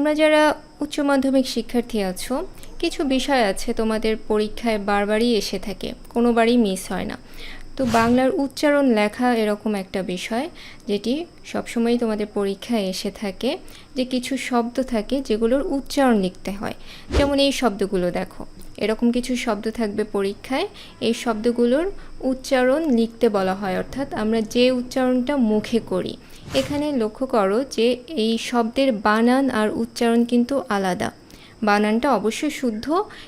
তোমরা যারা উচ্চ মাধ্যমিক শিক্ষার্থী আছো, কিছু বিষয় আছে তোমাদের পরীক্ষায় বারবারই এসে থাকে, কোনোবারই মিস হয় না। তো বাংলার উচ্চারণ লেখা এরকম একটা বিষয়, যেটি সবসময় তোমাদের পরীক্ষায় এসে থাকে, যে কিছু শব্দ থাকে যেগুলোর উচ্চারণ লিখতে হয়। যেমন এই শব্দগুলো দেখো, এরকম কিছু শব্দ থাকবে পরীক্ষায়, এই শব্দগুলোর উচ্চারণ লিখতে বলা হয়। অর্থাৎ আমরা যে উচ্চারণটা মুখে করি এখানে লক্ষ্য করো যে এই শব্দের বানান আর উচ্চারণ কিন্তু আলাদা। বানানটা অবশ্যই শুদ্ধ,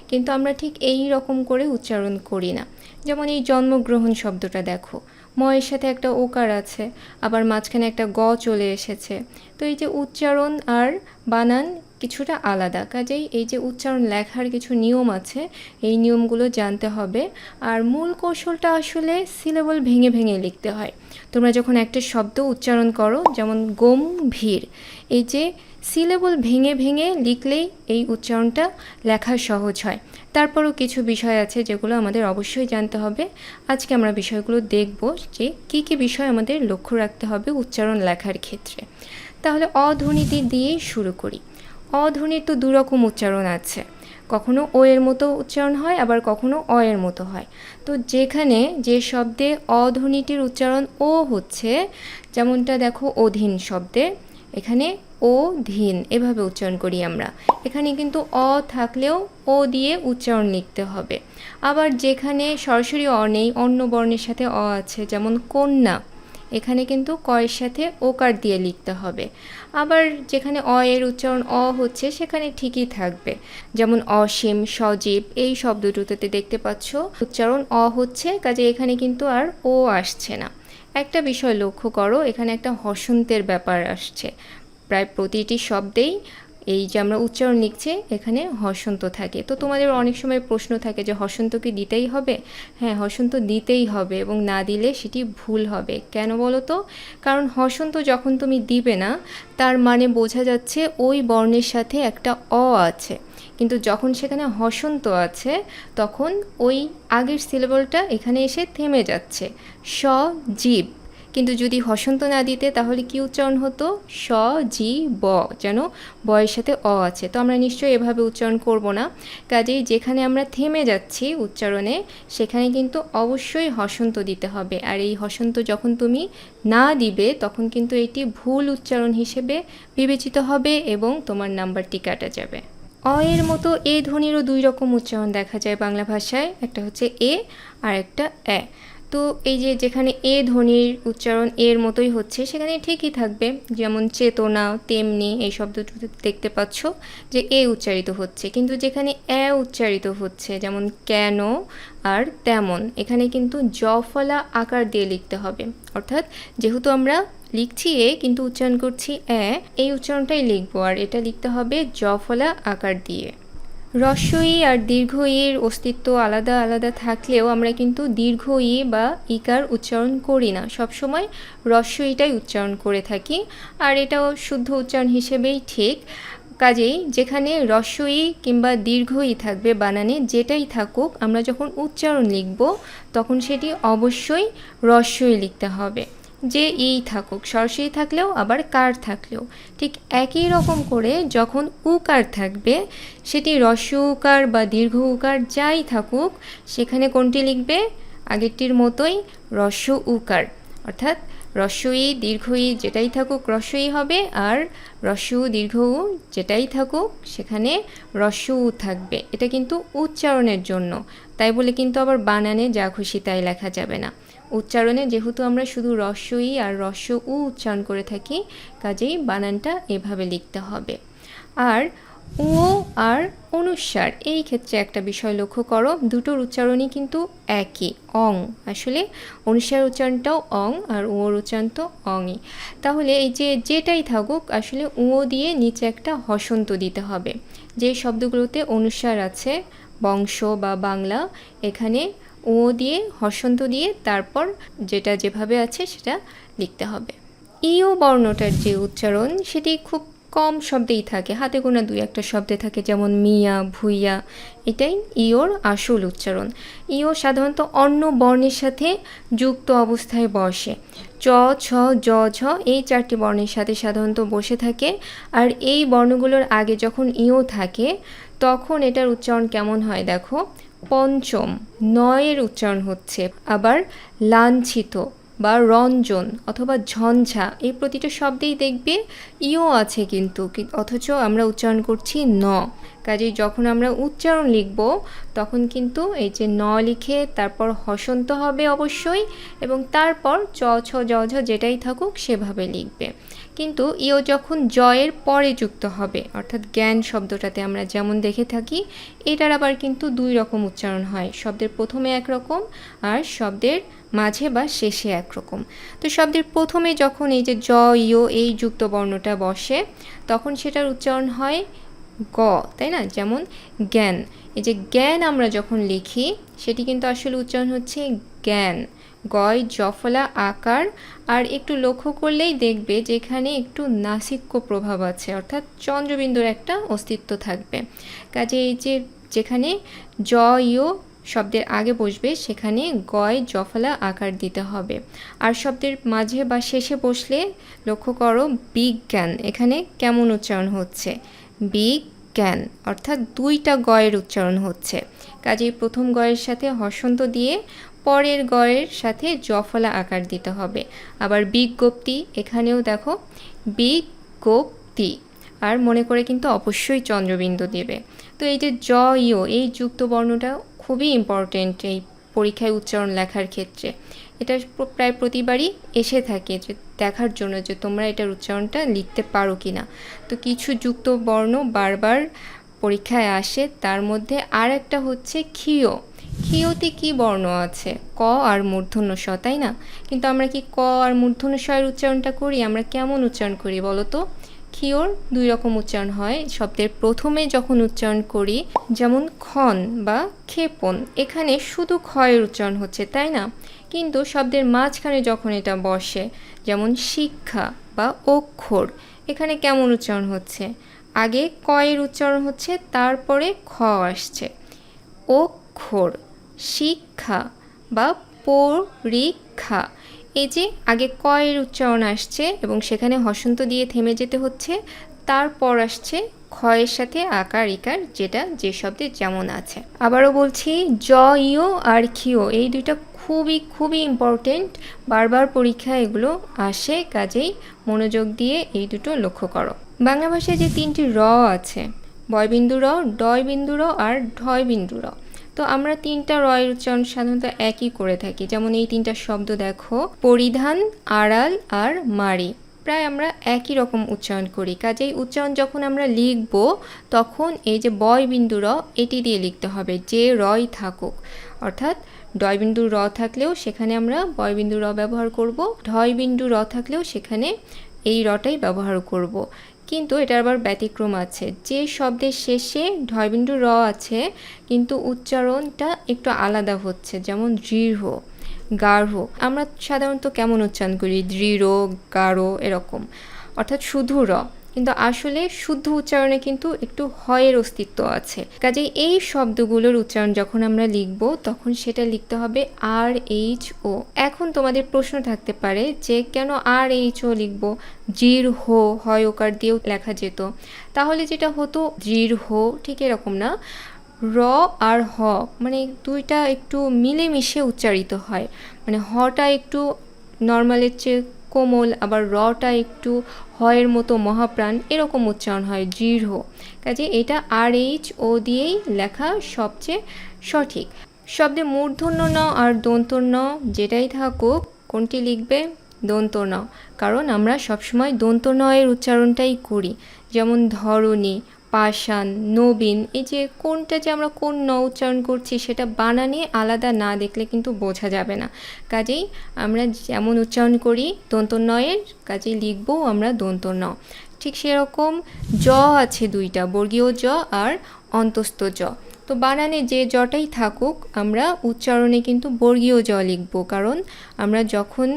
কিন্তু আমরা ঠিক এই রকম করে উচ্চারণ করি না। যেমন এই জন্মগ্রহণ শব্দটা দেখো। ময়ের সাথে একটা ওকার আছে, আবার মাঝখানে একটা গ চলে এসেছে। তো এই যে উচ্চারণ আর বানান কিছুটা আলাদা, কাজেই এই যে উচ্চারণ লেখার কিছু নিয়ম আছে, এই নিয়মগুলো জানতে হবে। আর মূল কৌশলটা আসলে সিলেবল ভেঙে ভেঙে লিখতে হয়। তোমরা যখন একটা শব্দ উচ্চারণ করো, যেমন গম্ভীর, এই যে সিলেবল ভেঙে ভেঙে লিখলেই এই উচ্চারণটা লেখা সহজ হয়। তারপরও কিছু বিষয় আছে যেগুলো আমাদের অবশ্যই জানতে হবে। আজকে আমরা বিষয়গুলো দেখব যে কী কী বিষয় আমাদের লক্ষ্য রাখতে হবে উচ্চারণ লেখার ক্ষেত্রে। তাহলে অধ্বনিটি দিয়েই শুরু করি। অধ্বনির তো দুরকম উচ্চারণ আছে। কখনো ও এর মতো উচ্চারণ হয়, আবার কখনো অ এর মতো হয়। তো যেখানে যে শব্দে অধ্বনিটির উচ্চারণ ও হচ্ছে, যেমনটা দেখো অধীন শব্দে, এখানে ও ধীন এভাবে উচ্চারণ করি আমরা। এখানে কিন্তু অ থাকলেও ও দিয়ে উচ্চারণ লিখতে হবে। আবার যেখানে সরাসরি অ নেই, অন্য বর্ণের সাথে অ আছে, যেমন কন্যা। এখানে কিন্তু ক এর সাথে ওকার দিয়ে লিখতে হবে। আবার যেখানে অ এর উচ্চারণ অ হচ্ছে, সেখানে ঠিকই থাকবে। যেমন অসীম সজীব এই শব্দ দুটোতে দেখতে পাচ্ছ উচ্চারণ অ হচ্ছে, কাজে এখানে কিন্তু আর ও আসছে না। একটা বিষয় লক্ষ্য করো, এখানে একটা হসন্তের ব্যাপার আসছে। প্রায় প্রতিটি শব্দেই এই যে আমরা উচ্চারণ লিখছি, এখানে হসন্ত থাকে। তো তোমাদের অনেক সময় প্রশ্ন থাকে যে হসন্ত কি দিতেই হবে? হ্যাঁ হসন্ত দিতেই হবে এবং না দিলে সেটি ভুল হবে। কেন বলো তো? কারণ হসন্ত যখন তুমি দিবে না, তার মানে বোঝা যাচ্ছে ওই বর্ণের সাথে একটা অ আছে। কিন্তু যখন সেখানে হসন্ত আছে, তখন ওই আগের সিলেবলটা এখানে এসে থেমে যাচ্ছে। স জীব। কিন্তু যদি হসন্ত না দিতে, তাহলে কি উচ্চারণ হতো? স, জি, ব, যেন বয়ের সাথে অ আছে। তো আমরা নিশ্চয়ই এভাবে উচ্চারণ করব না। কাজেই যেখানে আমরা থেমে যাচ্ছি উচ্চারণে, সেখানে কিন্তু অবশ্যই হসন্ত দিতে হবে। আর এই হসন্ত যখন তুমি না দিবে, তখন কিন্তু এটি ভুল উচ্চারণ হিসেবে বিবেচিত হবে এবং তোমার নাম্বারটি কাটা যাবে। অ এর মতো এ ধ্বনিরও দুই রকম উচ্চারণ দেখা যায় বাংলা ভাষায়। একটা হচ্ছে এ, আর একটা এ। তো এই যে যেখানে এ ধ্বনির উচ্চারণ এর মতোই হচ্ছে, সেখানে ঠিকই থাকবে। যেমন চেতনা, তেমনি এই শব্দটি দেখতে পাচ্ছ যে এ উচ্চারিত হচ্ছে। কিন্তু যেখানে এ উচ্চারিত হচ্ছে, যেমন কেন আর তেমন, এখানে কিন্তু জ ফলা আকার দিয়ে লিখতে হবে। অর্থাৎ যেহেতু আমরা লিখছি এ, কিন্তু উচ্চারণ করছি এ এই উচ্চারণটাই লিখব। আর এটা লিখতে হবে জ ফলা আকার দিয়ে। রস্বই আর দীর্ঘ ইর অস্তিত্ব আলাদা আলাদা থাকলেও আমরা কিন্তু দীর্ঘ ই বা ইকার উচ্চারণ করি না। সবসময় রস্বইটাই উচ্চারণ করে থাকি আর এটাও শুদ্ধ উচ্চারণ হিসেবেই ঠিক। কাজেই যেখানে রস্বই কিংবা দীর্ঘই থাকবে বানানে যেটাই থাকুক আমরা যখন উচ্চারণ লিখব তখন সেটি অবশ্যই রস্বই লিখতে হবে। যে এই থাকুক সরসই থাকলেও আবার কার থাকলেও। ঠিক একই রকম করে যখন উকার থাকবে, সেটি রস্য উকার বা দীর্ঘ উকার যাই থাকুক, সেখানে কোনটি লিখবে? আগেরটির মতোই রস্য উকার। অর্থাৎ রস্যই, দীর্ঘই যেটাই থাকুক রস্যই হবে, আর রস্য, দীর্ঘ উ যেটাই থাকুক, সেখানে রস্য উ থাকবে। এটা কিন্তু উচ্চারণের জন্য। তাই বলে কিন্তু আবার বানানে যা খুশি তাই লেখা যাবে না। উচ্চারণে যেহেতু আমরা শুধু রস্যই আর রস্য উ উচ্চারণ করে থাকি, কাজেই বানানটা এভাবে লিখতে হবে। আর ও আর অনুস্বার এই ক্ষেত্রে একটা বিষয় লক্ষ্য করো, দুটোর উচ্চারণই কিন্তু একই, অং। আসলে অনুস্বার উচ্চারণটাও অং আর ওর উচ্চারণ তো অংই। তাহলে এই যে যেটাই থাকুক, আসলে ও দিয়ে নিচে একটা হসন্ত দিতে হবে। যে শব্দগুলোতে অনুস্বার আছে, বংশ বা বাংলা, এখানে ও দিয়ে, হসন্ত দিয়ে তারপর যেটা যেভাবে আছে সেটা লিখতে হবে। ইও বর্ণটার যে উচ্চারণ সেটি খুব কম শব্দেই থাকে, হাতে গোনা দুই একটা শব্দে থাকে, যেমন মিয়া, ভুইয়া, এটাই ইওর আসল উচ্চারণ। ইও সাধারণত অন্য বর্ণের সাথে যুক্ত অবস্থায় বসে। চ, ছ, জ, ঝ এই চারটি বর্ণের সাথে সাধারণত বসে থাকে আর এই বর্ণগুলোর আগে যখন ইও থাকে তখন এটার উচ্চারণ কেমন হয় দেখো। পঞ্চম, নয়ের উচ্চারণ হচ্ছে আবার লাঞ্ছিত বা রঞ্জন অথবা ঝঞ্ঝা। এই প্রতিটা শব্দেই দেখবে ইও আছে কিন্তু অথচ আমরা উচ্চারণ করছি ন। কাজেই যখন আমরা উচ্চারণ লিখব, তখন কিন্তু এই যে ন লিখে তারপর হসন্ত হবে অবশ্যই এবং তারপর চ, ছ জ ঝ যেটাই থাকুক সেভাবে লিখবে। কিন্তু ইও যখন জয়ের পরে যুক্ত হবে, অর্থাৎ জ্ঞান শব্দটাতে আমরা যেমন দেখে থাকি, এটার আবার কিন্তু দুই রকম উচ্চারণ হয়, শব্দের প্রথমে একরকম আর শব্দের মাঝে বা শেষে একরকম তো শব্দের প্রথমে যখন এই যে জ, ইও এই যুক্ত বর্ণটা বসে, তখন সেটার উচ্চারণ হয় গ, তাই না? যেমন জ্ঞান। এই যে জ্ঞান আমরা যখন লিখি, সেটি কিন্তু আসলে উচ্চারণ হচ্ছে জ্ঞান। গয়, জফলা, আকার, আর একটু লক্ষ্য করলেই দেখবে যেখানে একটু নাসিক্য প্রভাব আছে, অর্থাৎ চন্দ্রবিন্দুর একটা অস্তিত্ব থাকবে। কাজে এই যে যেখানে জ ইও শব্দের আগে বসবে, সেখানে গয়, জফলা, আকার দিতে হবে। আর শব্দের মাঝে বা শেষে বসলে লক্ষ্য করো বিজ্ঞান, এখানে কেমন উচ্চারণ হচ্ছে? বিজ্ঞান, অর্থাৎ দুইটা গয়ের উচ্চারণ হচ্ছে। কাজেই প্রথম গয়ের সাথে হসন্ত দিয়ে পরের গয়ের সাথে জফলা আকার দিতে হবে। আবার বিজ্ঞপ্তি, এখানেও দেখো, বিজ্ঞপ্তি। আর মনে করে কিন্তু অবশ্যই চন্দ্রবিন্দু দেবে। তো এই যে জ ইও এই যুক্ত বর্ণটা খুবই ইম্পর্টেন্ট এই পরীক্ষায় উচ্চারণ লেখার ক্ষেত্রে। এটা প্রায় প্রতিবারই এসে থাকে যে, দেখার জন্য যে তোমরা এটার উচ্চারণটা লিখতে পারো কি না তো কিছু যুক্ত বর্ণ বারবার পরীক্ষায় আসে, তার মধ্যে আর একটা হচ্ছে ক্ষীয়। ক্ষীয়তে কি বর্ণ আছে? ক আর মূর্ধন্য স, তাই না? কিন্তু আমরা কি ক আর মূর্ধন্য স-এর উচ্চারণটা করি? আমরা কেমন উচ্চারণ করি বলো তো? ক্ষীয়র দুই রকম উচ্চারণ হয়। শব্দের প্রথমে যখন উচ্চারণ করি, যেমন ক্ষণ বা ক্ষেপণ, এখানে শুধু ক্ষয়ের উচ্চারণ হচ্ছে, তাই না? কিন্তু শব্দের মাঝখানে যখন এটা বসে, যেমন শিক্ষা বা অক্ষর, এখানে কেমন উচ্চারণ হচ্ছে? আগে কয়ের উচ্চারণ হচ্ছে, তারপরে খ আসছে। অক্ষর শিক্ষা বা পরীক্ষা। এই যে আগে কয়ের উচ্চারণ আসছে এবং সেখানে হসন্ত দিয়ে থেমে যেতে হচ্ছে, তারপর আসছে ক্ষয়ের সাথে আকার, ইকার যেটা যে শব্দে যেমন আছে। আবারও বলছি জ ইও আর ক্ষিও এই দুইটা খুবই খুবই ইম্পর্টেন্ট বারবার পরীক্ষায় এগুলো আসে, কাজেই মনোযোগ দিয়ে এই দুটো লক্ষ্য করো। বাংলা ভাষায় যে তিনটি র আছে, বয়বিন্দু র ডয় বিন্দু র আর ঢয় বিন্দু র। তো আমরা তিনটা রয়ের উচ্চারণ সাধারণত একই করে থাকি। যেমন এই তিনটা শব্দ দেখো, পরিধান, আড়াল আর মারি। প্রায় আমরা একই রকম উচ্চারণ করি। কাজেই উচ্চারণ যখন আমরা লিখব, তখন এই যে বয় বিন্দু র, এটি দিয়ে লিখতে হবে যে রয় থাকুক। অর্থাৎ ডয় বিন্দু র থাকলেও সেখানে আমরা বয় বিন্দু র ব্যবহার করব ঢয় বিন্দু র থাকলেও সেখানে এই রটাই ব্যবহার করব। কিন্তু এটার আবার ব্যতিক্রম আছে। যে শব্দের শেষে ঢয়বিন্দু র আছে, কিন্তু উচ্চারণটা একটু আলাদা হচ্ছে, যেমন দৃঢ়, গাঢ়। আমরা সাধারণত কেমন উচ্চারণ করি? দৃঢ়, গাঢ়, এরকম। অর্থাৎ শুধু র। কিন্তু আসলে শুদ্ধ উচ্চারণে কিন্তু একটু হয়ের অস্তিত্ব আছে। কাজেই এই শব্দগুলোর উচ্চারণ যখন আমরা লিখব, তখন সেটা লিখতে হবে আর এইচ ও। এখন তোমাদের প্রশ্ন থাকতে পারে যে কেন আর এইচ ও লিখব? জির হো হয় ওকার দিয়েও লেখা যেত। তাহলে যেটা হতো, জির হো ঠিক এরকম না। র আর হ মানে দুইটা একটু মিলেমিশে উচ্চারিত হয়। মানে হটা একটু নর্মালের চেয়ে কোমল, আবার রটা একটু হয়ের মতো মহাপ্রাণ, এরকম উচ্চারণ হয়, দৃঢ়। কাজে এটা আর এইচ ও দিয়েই লেখা সবচেয়ে সঠিক। শব্দে মূর্ধন্য ন আর দন্তর ন যেটাই থাকুক, কোনটি লিখবে? দন্ত ন কারণ আমরা সবসময় দন্ত নয়ের উচ্চারণটাই করি। যেমন ধরণী পাষাণ, নবীন, এই যে কোনটা যে আমরা কোন ন উচ্চারণ করছি সেটা বানানে আলাদা না দেখলে কিন্তু বোঝা যাবে না। কাজেই আমরা যেমন উচ্চারণ করি দন্ত নয়ের কাজেই লিখব আমরা দন্ত ন ঠিক সেরকম জ আছে দুইটা, বর্গীয় জ আর অন্তস্থ জ। তো বানানে যে জটাই থাকুক, আমরা উচ্চারণে কিন্তু বর্গীয় জ লিখব। কারণ আমরা যখন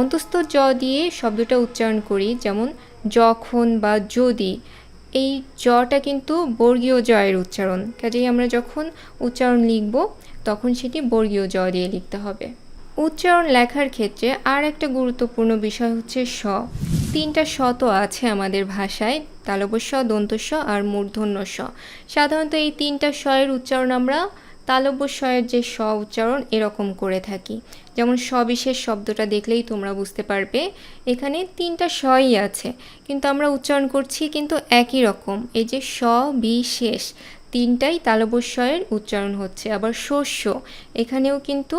অন্তস্থ জ দিয়ে শব্দটা উচ্চারণ করি, যেমন যখন বা যদি এই জটা কিন্তু বর্গীয় জয়ের উচ্চারণ। কাজেই আমরা যখন উচ্চারণ লিখব, তখন সেটি বর্গীয় জ দিয়ে লিখতে হবে। উচ্চারণ লেখার ক্ষেত্রে আর একটা গুরুত্বপূর্ণ বিষয় হচ্ছে স। তিনটা স তো আছে আমাদের ভাষায় দন্ত্য স আর মূর্ধন্য স। সাধারণত এই তিনটা স এর উচ্চারণ আমরা তালব্য স যে স্ব উচ্চারণ এরকম করে থাকি। যেমন সবিশেষ শব্দটা দেখলেই তোমরা বুঝতে পারবে, এখানে তিনটা স্বই আছে, কিন্তু আমরা উচ্চারণ করছি কিন্তু একই রকম। এই যে স বিশেষ তিনটাই তালব্যস্বয়ের উচ্চারণ হচ্ছে। আবার শস্য, এখানেও কিন্তু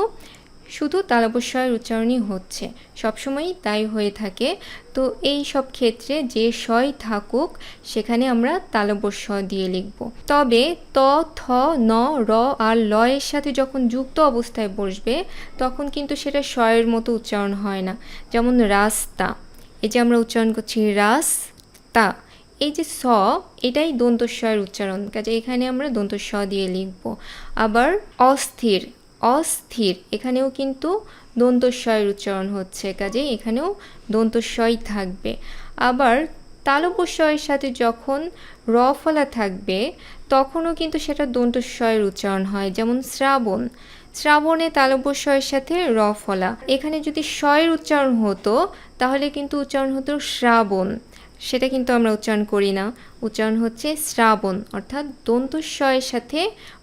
শুধু তালবস্বয়ের উচ্চারণই হচ্ছে, সবসময়ই তাই হয়ে থাকে। তো এই সব ক্ষেত্রে যে স্বই থাকুক, সেখানে আমরা তালবস্য দিয়ে লিখব। তবে ত, থ, ন, র আর ল এর সাথে যখন যুক্ত অবস্থায় বসবে, তখন কিন্তু সেটা স্বয়ের মতো উচ্চারণ হয় না। যেমন রাস্তা, এই যে আমরা উচ্চারণ করছি রাস তা এই যে স, এটাই দন্তস্বয়ের উচ্চারণ। কাজে এখানে আমরা দন্তস্ব দিয়ে লিখব। আবার অস্থির অস্থির। এখানেও কিন্তু দন্তস্বয়ের উচ্চারণ হচ্ছে কাজে এখানেও দন্তস্বই থাকবে। আবার তালব্যস্বয়ের সাথে যখন র ফলা থাকবে, তখনও কিন্তু সেটা দন্তস্বয়ের উচ্চারণ হয়, যেমন শ্রাবণ। শ্রাবণে তালব্যস্বয়ের সাথে র ফলা। এখানে যদি স্বয়ের উচ্চারণ হতো, তাহলে কিন্তু উচ্চারণ হতো শ্রাবণ। সেটা কিন্তু আমরা উচ্চারণ করি না। উচ্চারণ হচ্ছে শ্রাবণ, অর্থাৎ দন্তস্বয়ের সাথে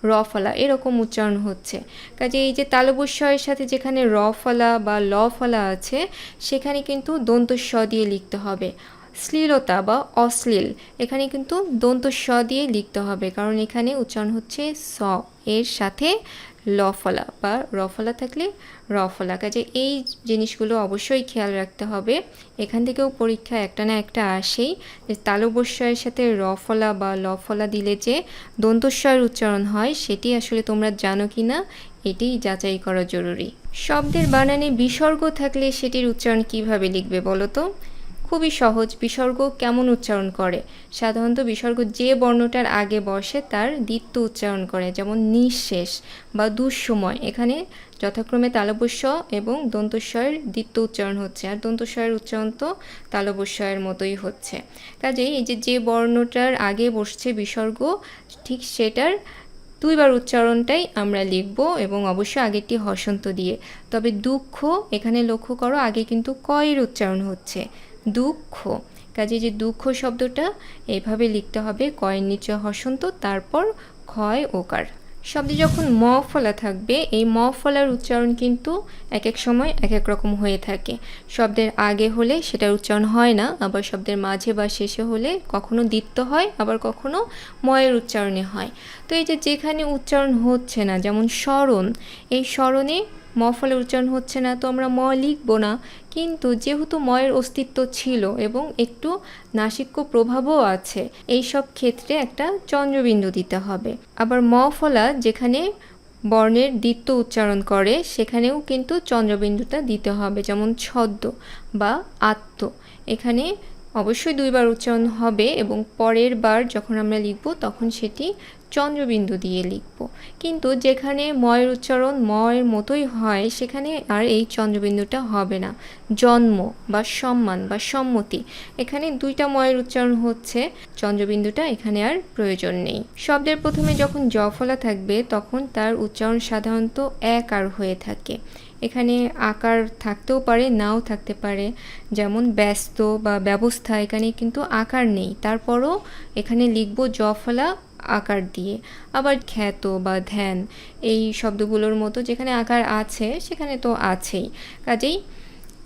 র ফলা, এরকম উচ্চারণ হচ্ছে। কাজে এই যে তালবস্বয়ের সাথে যেখানে র ফলা বা ল ফলা আছে, সেখানে কিন্তু দন্তস্ব দিয়ে লিখতে হবে। শ্লীলতা বা অশ্লীল, এখানে কিন্তু দন্তস্ব দিয়ে লিখতে হবে, কারণ এখানে উচ্চারণ হচ্ছে স, এর সাথে ল ফলা বা র ফলা থাকলে র ফলা কাজে এই জিনিসগুলো অবশ্যই খেয়াল রাখতে হবে। এখান থেকেও পরীক্ষা একটা না একটা আসেই। যে তালবস্বয়ের সাথে র ফলা বা ল ফলা দিলে যে দন্তস্বয়ের উচ্চারণ হয়, সেটি আসলে তোমরা জানো কি না, এটি যাচাই করা জরুরি। শব্দের বানানে বিসর্গ থাকলে সেটির উচ্চারণ কীভাবে লিখবে বলো তো? খুবই সহজ। বিসর্গ কেমন উচ্চারণ করে? সাধারণত বিসর্গ যে বর্ণটার আগে বসে তার দ্বিত্ব উচ্চারণ করে, যেমন নিঃশেষ বা দুঃসময়। এখানে যথাক্রমে তালবস্য এবং দন্তস্বয়ের দ্বিত্ব উচ্চারণ হচ্ছে, আর দন্তস্বয়ের উচ্চারণ তো তালবস্বয়ের মতোই হচ্ছে। কাজেই এই যে যে বর্ণটার আগে বসছে বিসর্গ, ঠিক সেটার দুইবার উচ্চারণটাই আমরা লিখব এবং অবশ্যই আগেরটি হসন্ত দিয়ে। তবে দুঃখ এখানে লক্ষ্য করো, আগে কিন্তু কয়ের উচ্চারণ হচ্ছে। দুঃখ। কাজে যে দুঃখ শব্দটা এইভাবে লিখতে হবে, কয়ের নিচে হসন্ত, তারপর ক্ষয়, ওকার। শব্দে যখন ম ফলা থাকবে, এই ম ফলার উচ্চারণ কিন্তু এক এক সময় এক এক রকম হয়ে থাকে। শব্দের আগে হলে সেটার উচ্চারণ হয় না, আবার শব্দের মাঝে বা শেষে হলে কখনো দ্বিত্ব হয়, আবার কখনো ময়ের উচ্চারণে হয়। তো এই যে যেখানে উচ্চারণ হচ্ছে না, যেমন স্মরণ, এই স্মরণে ম ফলে উচ্চারণ হচ্ছে না, তো আমরা ম লিখব না। কিন্তু যেহেতু ময়ের অস্তিত্ব ছিল এবং একটু নাসিক্য প্রভাবও আছে এই সব ক্ষেত্রে একটা চন্দ্রবিন্দু দিতে হবে। আবার ম ফলা যেখানে বর্ণের দ্বিত্ব উচ্চারণ করে, সেখানেও কিন্তু চন্দ্রবিন্দুটা দিতে হবে, যেমন ছদ্ম বা আত্ম। এখানে অবশ্যই দুইবার উচ্চারণ হবে এবং পরের বার যখন আমরা লিখব, তখন সেটি চন্দ্রবিন্দু দিয়ে লিখব। কিন্তু যেখানে ময়ের উচ্চারণ ময়ের মতোই হয়, সেখানে আর এই চন্দ্রবিন্দুটা হবে না। জন্ম বা সম্মান বা সম্মতি। এখানে দুইটা ময়ের উচ্চারণ হচ্ছে, চন্দ্রবিন্দুটা এখানে আর প্রয়োজন নেই। শব্দের প্রথমে যখন জ ফলা থাকবে, তখন তার উচ্চারণ সাধারণত এক আর হয়ে থাকে। এখানে আকার থাকতেও পারে, নাও থাকতে পারে। যেমন ব্যস্ত বা ব্যবস্থা, এখানে কিন্তু আকার নেই। তারপরও এখানে লিখব জফলা ফলা আকার দিয়ে। আবার খ্যাত বা ধ্যান, এই শব্দগুলোর মতো যেখানে আকার আছে, সেখানে তো আছেই। কাজেই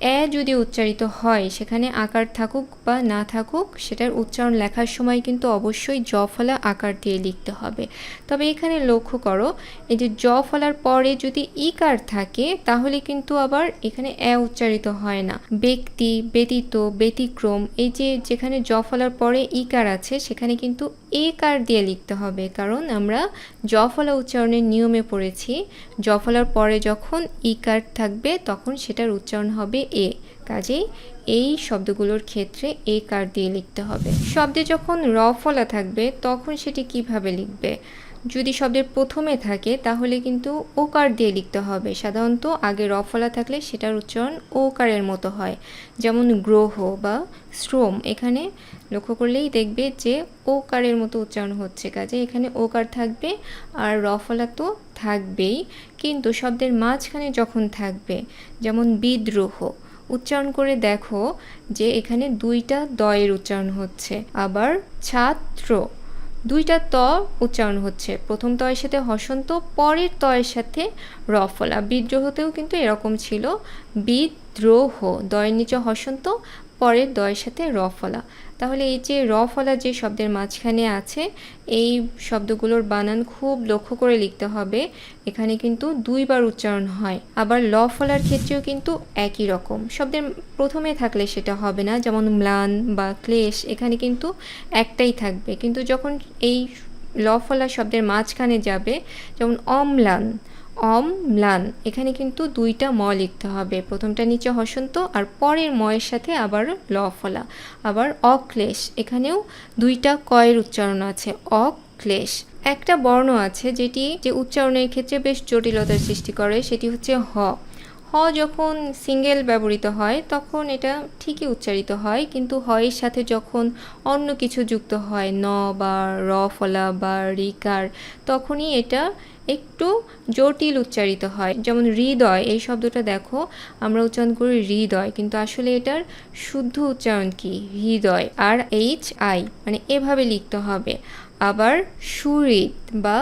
এ যদি উচ্চারিত হয়, সেখানে আকার থাকুক বা না থাকুক, সেটার উচ্চারণ লেখার সময় কিন্তু অবশ্যই জ ফলা আকার দিয়ে লিখতে হবে। তবে এখানে লক্ষ্য করো, এই যে জ ফলার পরে যদি ইকার থাকে, তাহলে কিন্তু আবার এখানে এ উচ্চারিত হয় না। ব্যক্তি, ব্যতীত, ব্যতিক্রম, এই যে যেখানে জ ফলার পরে ইকার আছে, সেখানে কিন্তু এ কার দিয়ে লিখতে হবে, কারণ আমরা জফলা উচ্চারণের নিয়মে পড়েছি। জফলার পরে যখন ই কার থাকবে, তখন সেটার উচ্চারণ হবে এ কাজেই এই শব্দগুলোর ক্ষেত্রে এ কার দিয়ে লিখতে হবে। শব্দে যখন র ফলা থাকবে, তখন সেটি কীভাবে লিখবে? যদি শব্দের প্রথমে থাকে, তাহলে কিন্তু ওকার দিয়ে লিখতে হবে। সাধারণত আগে র ফলা থাকলে সেটার উচ্চারণ ওকারের মতো হয়। যেমন গ্রহ বা শ্রম, এখানে লক্ষ্য করলেই দেখবে যে ওকারের মতো উচ্চারণ হচ্ছে। কাজে এখানে ওকার থাকবে আর র ফলা তো থাকবেই, কিন্তু শব্দের মাঝখানে যখন থাকবে, যেমন বিদ্রোহ, উচ্চারণ করে দেখো যে এখানে দুইটা দয়ের উচ্চারণ হচ্ছে। আবার ছাত্র দুইটা ত উচ্চারণ হচ্ছে। প্রথম তয়ের সাথে হসন্ত, পরের তয়ের সাথে রফলা বিদ্রোহতেও কিন্তু এরকম ছিল। বিদ্রোহ দয়ের নিচে হসন্ত পরের দয়ের সাথে র ফলা। তাহলে এই যে র ফলা যে শব্দের মাঝখানে আছে, এই শব্দগুলোর বানান খুব লক্ষ্য করে লিখতে হবে। এখানে কিন্তু দুইবার উচ্চারণ হয়। আবার ল ফলার ক্ষেত্রেও কিন্তু একই রকম। শব্দের প্রথমে থাকলে সেটা হবে না, যেমন ম্লান বা ক্লেশ, এখানে কিন্তু একটাই থাকবে। কিন্তু যখন এই ল ফলা শব্দের মাঝখানে যাবে, যেমন অম্লান অম ম্লান। এখানে কিন্তু দুইটা ম লিখতে হবে। প্রথমটা নিচে হসন্ত আর পরের ময়ের সাথে আবার ল ফলা। আবার অক্লেশ। এখানেও দুইটা কয়ের উচ্চারণ আছে। অক্লেশ। একটা বর্ণ আছে যেটি যে উচ্চারণের ক্ষেত্রে বেশ জটিলতার সৃষ্টি করে, সেটি হচ্ছে হ। হ যখন সিঙ্গেল ব্যবহৃত হয়, তখন এটা ঠিকই উচ্চারিত হয়, কিন্তু হয়ের সাথে যখন অন্য কিছু যুক্ত হয়, ন বা র ফলা বা রিকার, তখনই এটা একটু জটিল উচ্চারিত হয়। যেমন হৃদয়, এই শব্দটা দেখো, আমরা উচ্চারণ করি হৃদয়, কিন্তু আসলে এটার শুদ্ধ উচ্চারণ কি? হৃদয় আর এইচ আই মানে এভাবে লিখতে হবে। আবার সুরিত বা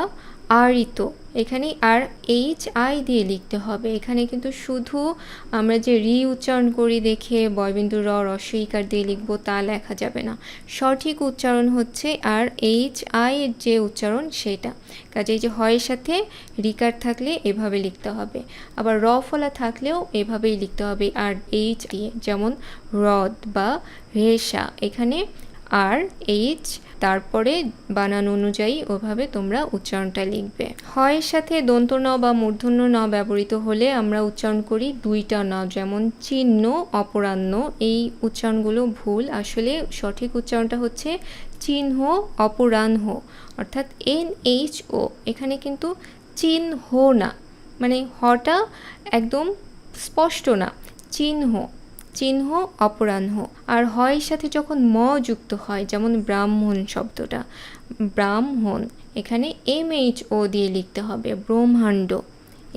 আরিত এখানে আর এইচ আই দিয়ে লিখতে হবে। এখানে কিন্তু শুধু আমরা যে রি উচ্চারণ করি দেখে বয়বিন্দু র রস্বইকার দিয়ে লিখব, তা লেখা যাবে না। সঠিক উচ্চারণ হচ্ছে আর এইচ আই এর যে উচ্চারণ সেটা। কাজে এই যে হয়ের সাথে রিকার থাকলে এভাবে লিখতে হবে। আবার র ফলা থাকলেও এভাবেই লিখতে হবে আর এইচ দিয়ে। যেমন হ্রদ বা রেশা। এখানে আর এইচ তারপরে বানান অনুযায়ী ওভাবে তোমরা উচ্চারণটা লিখবে। হয়ের সাথে দন্ত ন বা মূর্ধন্য ন ব্যবহৃত হলে আমরা উচ্চারণ করি দুইটা ন, যেমন চিহ্ন, অপরাহ্ন। এই উচ্চারণগুলো ভুল। আসলে সঠিক উচ্চারণটা হচ্ছে চিহ্ন, অপরাহ্ন। অর্থাৎ এন এইচ ও এখানে কিন্তু চিহ্ন না। মানে হটা একদম স্পষ্ট না। চিহ্ন। চিহ্ন অপরাহ্ন। আর হয়ের সাথে যখন ম যুক্ত হয়, যেমন ব্রাহ্মণ শব্দটা, ব্রাহ্মণ, এখানে এম এইচ ও দিয়ে লিখতে হবে, ব্রহ্মাণ্ড।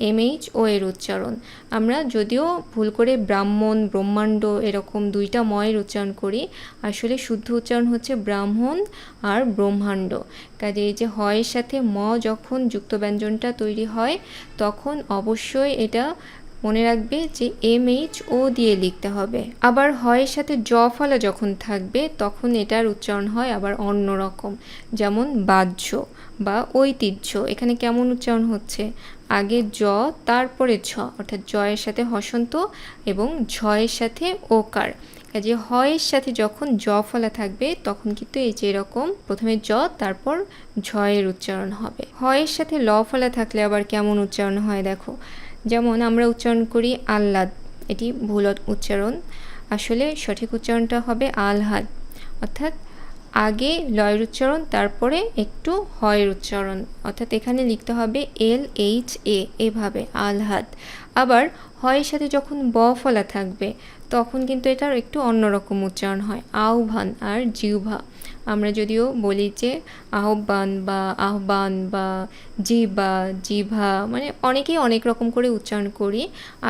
এম এইচ ও এর উচ্চারণ। আমরা যদিও ভুল করে ব্রাহ্মণ, ব্রহ্মাণ্ড এরকম দুইটা ময়ের উচ্চারণ করি, আসলে শুদ্ধ উচ্চারণ হচ্ছে ব্রাহ্মণ আর ব্রহ্মাণ্ড। কাজে এই যে হয়ের সাথে ম যখন যুক্ত ব্যঞ্জনটা তৈরি হয়, তখন অবশ্যই এটা মনে রাখবে যে এম এইচ ও দিয়ে লিখতে হবে। আবার হয়ের সাথে জ ফলা যখন থাকবে, তখন এটার উচ্চারণ হয় আবার অন্য রকম, যেমন বাহ্য বা ঐতিহ্য। এখানে কেমন উচ্চারণ হচ্ছে? আগে জ, তারপরে ছ অর্থাৎ জয়ের সাথে হসন্ত এবং ঝয়ের সাথে ওকার। কাজে হয়ের সাথে যখন জ ফলা থাকবে, তখন কিন্তু এই যে এরকম, প্রথমে জ, তারপর ঝয়ের উচ্চারণ হবে। হয়ের সাথে ল ফলা থাকলে আবার কেমন উচ্চারণ হয় দেখো? যেমন আমরা উচ্চারণ করি আহ্লাদ, এটি ভুল উচ্চারণ। আসলে সঠিক উচ্চারণটা হবে আলহাদ অর্থাৎ আগে লয়ের উচ্চারণ, তারপরে একটু হয়ের উচ্চারণ। অর্থাৎ এখানে লিখতে হবে এল এইচ এ, এভাবে আলহাদ আবার হয়ের সাথে যখন ব ফলা থাকবে, তখন কিন্তু এটার একটু অন্যরকম উচ্চারণ হয়। আহ্বান আর জিহ্বা। আমরা যদিও বলি যে আহ্বান বা আহ্বান বা জিবা জিভা মানে অনেকেই অনেক রকম করে উচ্চারণ করি।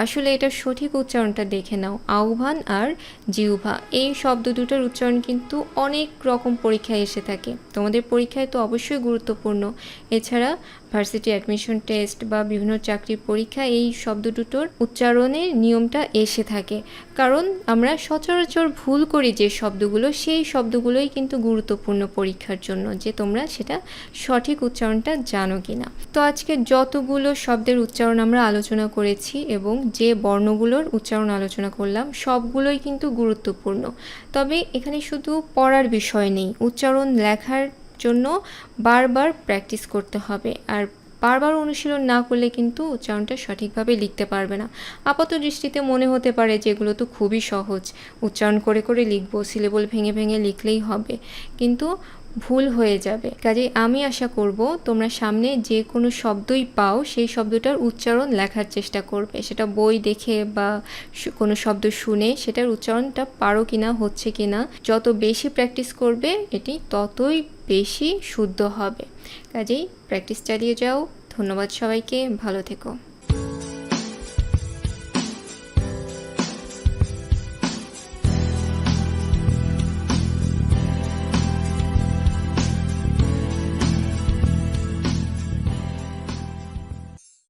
আসলে এটা সঠিক উচ্চারণটা দেখে নাও। আহ্বান আর জিহ্বা। এই শব্দ দুটোর উচ্চারণ কিন্তু অনেক রকম পরীক্ষায় এসে থাকে। তোমাদের পরীক্ষায় তো অবশ্যই গুরুত্বপূর্ণ। এছাড়া ভার্সিটি অ্যাডমিশন টেস্ট বা বিভিন্ন চাকরির পরীক্ষা এই শব্দ দুটোর উচ্চারণের নিয়মটা এসে থাকে। কারণ আমরা সচরাচর ভুল করি যে শব্দগুলো, সেই শব্দগুলোই কিন্তু গুরুত্বপূর্ণ পরীক্ষার জন্য, যে তোমরা সেটা সঠিক উচ্চারণটা জানো কি না। তো আজকে যতগুলো শব্দের উচ্চারণ আমরা আলোচনা করেছি এবং যে বর্ণগুলোর উচ্চারণ আলোচনা করলাম, সবগুলোই কিন্তু গুরুত্বপূর্ণ। তবে এখানে শুধু পড়ার বিষয় নেই, উচ্চারণ লেখার জন্য বারবার প্র্যাকটিস করতে হবে। আর বারবার অনুশীলন না করলে কিন্তু উচ্চারণটা সঠিকভাবে লিখতে পারবে না। আপাত দৃষ্টিতে মনে হতে পারে যে এগুলো তো খুবই সহজ। উচ্চারণ করে করে লিখব সিলেবল ভেঙে ভেঙে লিখলেই হবে। কিন্তু ভুল হয়ে যাবে। কাজেই আমি আশা করব, তোমরা সামনে যে কোনো শব্দই পাও, সেই শব্দটার উচ্চারণ লেখার চেষ্টা করবে। সেটা বই দেখে বা কোনো শব্দ শুনে সেটার উচ্চারণটা পারো কিনা, হচ্ছে কিনা, যত বেশি প্র্যাকটিস করবে, এটি ততই বেশি শুদ্ধ হবে। কাজেই প্র্যাকটিস চালিয়ে যাও। ধন্যবাদ সবাইকে। ভালো থেকো।